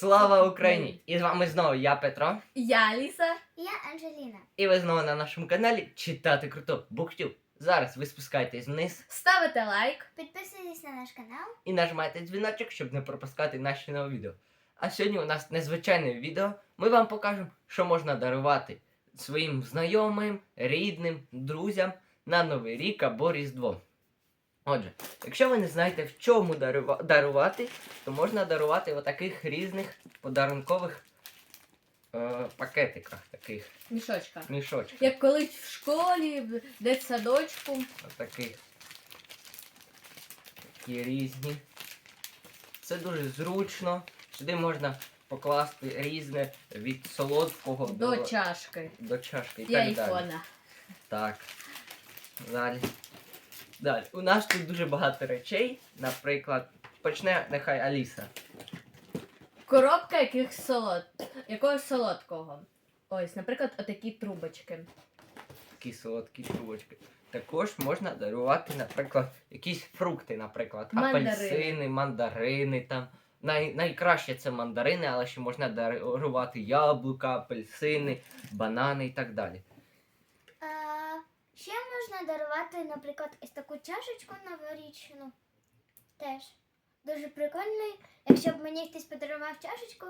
Слава Україні! І з вами знову я Петро. Я Аліса. Я Анжеліна. І ви знову на нашому каналі Читати круто Буктюб. Зараз ви спускайтесь вниз Ставите лайк. Підписуйтесь на наш канал. і нажимайте дзвіночок, щоб не пропускати наші нові відео. А сьогодні у нас незвичайне відео. Ми вам покажемо, що можна дарувати своїм знайомим, рідним, друзям на Новий рік або Різдво. Отже, якщо ви не знаєте, в чому дарува- дарувати, то можна дарувати в таких різних подарункових е, пакетиках, таких Мішочка. мішочках. Як колись в школі, в дитсадочку. Отаких. Такі різні. Це дуже зручно. Сюди можна покласти різне від солодкого До чашки. до чашки і І так далі. Так. Далі. Далі. У нас тут дуже багато речей. Наприклад, почне нехай Аліса. Коробка яких солод... якогось солодкого. Ось, наприклад, отакі трубочки. Такі солодкі трубочки. Також можна дарувати, наприклад, якісь фрукти, наприклад, Мандарини. апельсини, мандарини там. Най, найкраще це мандарини, але ще можна дарувати яблука, апельсини, банани і так далі. Ще можна дарувати, наприклад, ось таку чашечку новорічну. Теж. Дуже прикольний. Якщо б мені хтось подарував чашечку,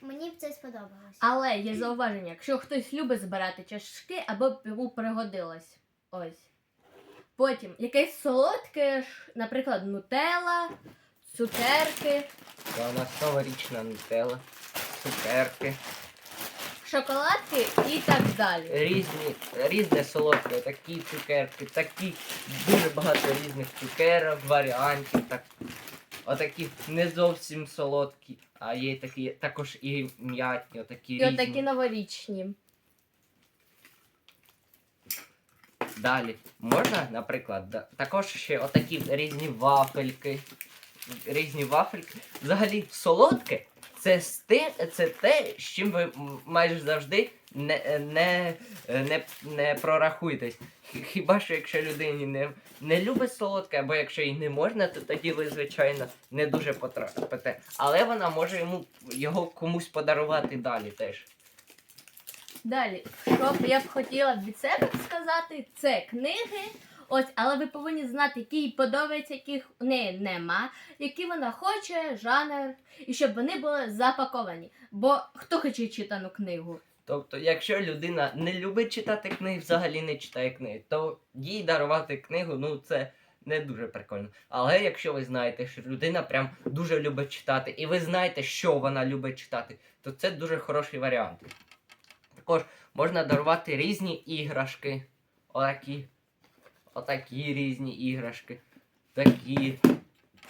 мені б це сподобалось. Але є зауваження, якщо хтось любить збирати чашки, або б йому пригодилось. Ось. Потім якесь солодке, наприклад, нутелла, цукерки, Та у нас новорічна нутелла, цукерки, шоколадки і так далі. різні, різне солодке, такі цукерки, такі дуже багато різних цукерок, варіантів. Так, отакі не зовсім солодкі, а є такі також і м'ятні, отакі І різні. отакі новорічні. Далі можна, наприклад, да- також ще отакі різні вафельки. Різні вафельки. Взагалі, солодке це, з ти- це те, з чим ви майже завжди не, не, не, не прорахуєтесь. Хіба що якщо людині не, не любить солодке, або якщо їй не можна, то тоді ви, звичайно, не дуже потрапите. Але вона може йому його комусь подарувати далі теж. Далі, що б я б хотіла від себе сказати, це книги. Ось, але ви повинні знати, які їй подобаються, яких в неї нема, які вона хоче, жанр, і щоб вони були запаковані. Бо хто хоче читану книгу? Тобто, якщо людина не любить читати книги, взагалі не читає книги, то їй дарувати книгу, ну це не дуже прикольно. Але якщо ви знаєте, що людина прям дуже любить читати, і ви знаєте, що вона любить читати, то це дуже хороший варіант. Також можна дарувати різні іграшки. Отакі. Отакі різні іграшки. Такі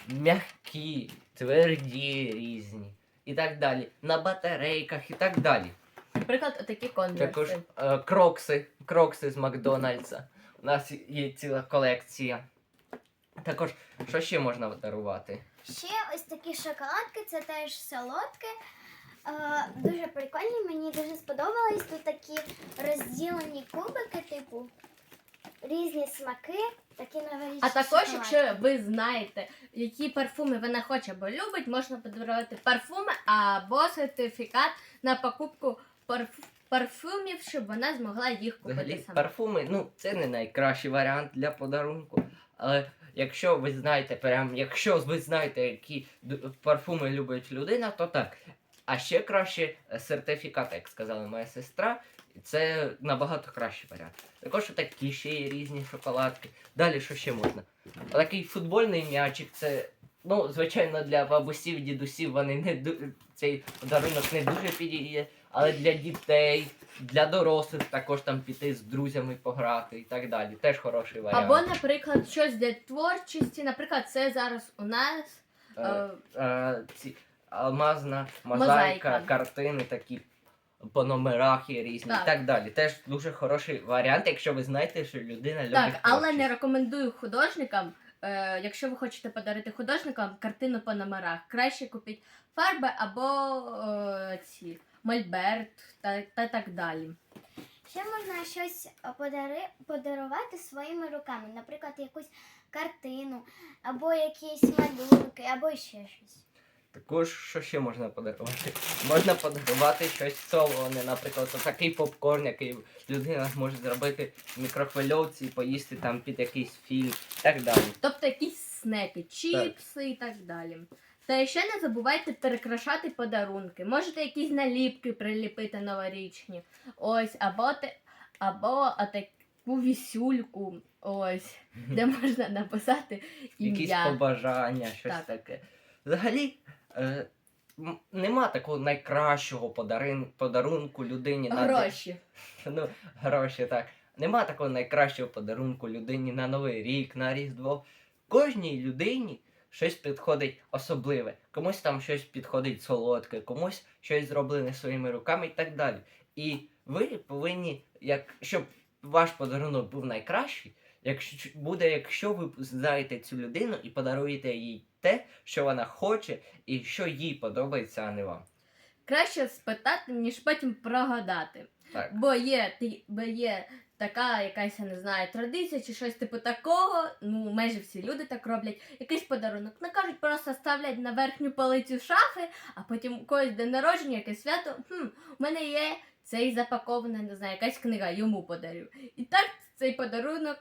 м'які, тверді різні. І так далі. На батарейках і так далі. Наприклад, отакі Також е, крокси, крокси з Макдональдса. У нас є ціла колекція. Також, що ще можна дарувати? Ще ось такі шоколадки, це теж солодке. Е, дуже прикольні, мені дуже сподобались. Тут такі розділені кубики, типу різні смаки, такі новорічні. А також, шоколадки. якщо ви знаєте, які парфуми вона хоче або любить, можна подарувати парфуми або сертифікат на покупку парф- парфумів, щоб вона змогла їх купити Взагалі, сама. парфуми, ну, це не найкращий варіант для подарунку. Але якщо ви знаєте, прям, якщо ви знаєте, які д- парфуми любить людина, то так. А ще краще е, сертифікат, як сказала моя сестра. Це набагато кращий варіант. Також такі ще є різні шоколадки. Далі що ще можна? Такий футбольний м'ячик, це, ну, звичайно, для бабусів, дідусів вони не цей подарунок не дуже підійде. Але для дітей, для дорослих також там піти з друзями пограти і так далі. Теж хороший варіант. Або, наприклад, щось для творчості. Наприклад, це зараз у нас Е, е, е, ці алмазна мозаїка, Мозаїка. картини такі по номерах є різні Так. і так далі. Теж дуже хороший варіант, якщо ви знаєте, що людина любить. так, але не рекомендую художникам. Е, якщо ви хочете подарити художникам картину по номерах, краще купіть фарби або е, ці мольберт та, та так далі. Ще можна щось подари, подарувати своїми руками, наприклад, якусь картину, або якісь малюнки, або ще щось. Також що ще можна подарувати? Можна подарувати щось солоне, наприклад, такий попкорн, який людина може зробити в мікрохвильовці і поїсти там під якийсь фільм і так далі. Тобто якісь снеки, чіпси і так далі. Та ще не забувайте перекрашати подарунки. Можете якісь наліпки приліпити новорічні. Ось, або те, або таку вісюльку, ось, де можна написати Якісь побажання, щось Так. таке. Взагалі, е, нема такого найкращого подарин, подарунку людині на Гроші. Ну, гроші, так. Нема такого найкращого подарунку людині на Новий рік, на Різдво. Кожній людині щось підходить особливе. Комусь там щось підходить солодке, комусь щось зроблене своїми руками і так далі. І ви повинні, як, щоб ваш подарунок був найкращий, якщо буде, якщо ви знаєте цю людину і подаруєте їй те, що вона хоче, і що їй подобається, а не вам. Краще спитати, ніж потім прогадати. Так. Бо є, ти- бо є така якась, я не знаю, традиція чи щось типу такого. Ну, майже всі люди так роблять. Якийсь подарунок. Не кажуть, просто ставлять на верхню полицю шафи, а потім у когось день народження, якесь свято. Хм, у мене є цей запакований, не знаю, якась книга, йому подарю. І так цей подарунок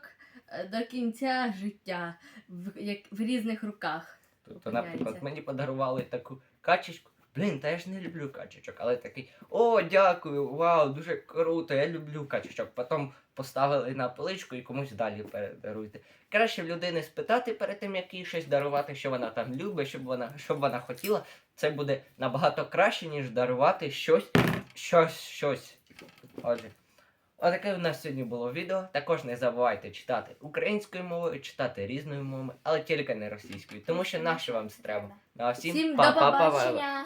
до кінця життя в, як, в різних руках. Тобто, наприклад, мені подарували таку качечку. Блін, та я ж не люблю качечок, але такий, о, дякую, вау, дуже круто, я люблю качечок. Потім поставили на поличку і комусь далі передаруйте. Краще в людини спитати перед тим, як їй щось дарувати, що вона там любить, щоб вона, щоб вона хотіла. Це буде набагато краще, ніж дарувати щось, щось, щось. Отже. Отаке у нас сьогодні було відео. Також не забувайте читати українською мовою, читати різною мовою, але тільки не російською, тому що наше вам це треба. Ну, а всім Всім до па-па-па-па. побачення!